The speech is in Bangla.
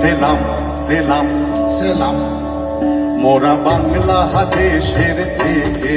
সেলাম সেলাম সেলাম। মোরা বাংলাদেশের থেকে